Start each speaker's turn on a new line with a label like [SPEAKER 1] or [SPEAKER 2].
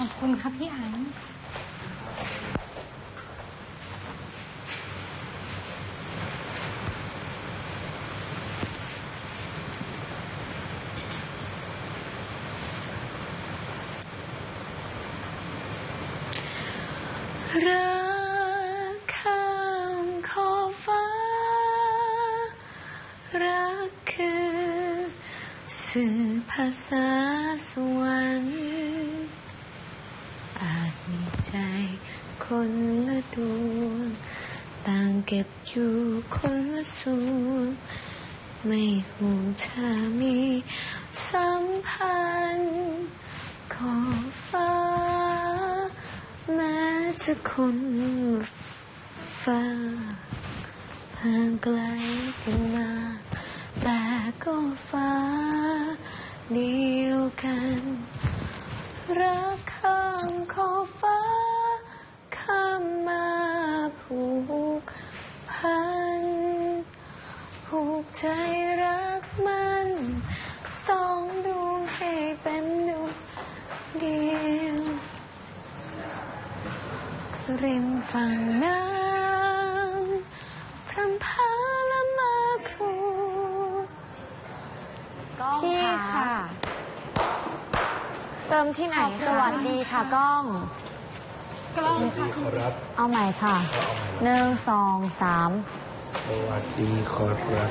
[SPEAKER 1] ขอบคุณครับพี่ไอ้
[SPEAKER 2] รักข้างขอบฟ้า รักคือสื่อภาษาสวรรค์ ใจคนละดวง ต่างเก็บอยู่คนละส่วนไม่ห่วงถ้ามีสัมพันธ์ขอบฟ้า แม้จะคนฟ้าห่างไกลกันมา แต่ก็ฟ้า เดียวกัน รักข้ามขอบฟ้า ข้ามมาผูกพัน ผูก ใจรักมันสองดวงให้เป็นดวงเดียวริมฝั่งน้ำพรำพาละมาครู
[SPEAKER 1] พี่ค่ะ
[SPEAKER 2] เติมที่ไหน
[SPEAKER 1] สวัสดีค่ะกล้อง กล้อง
[SPEAKER 3] สวัสดีขอรับ
[SPEAKER 1] เอาใหม่ค่ะหนึ่งสองสาม
[SPEAKER 3] สวัสดีขอรับ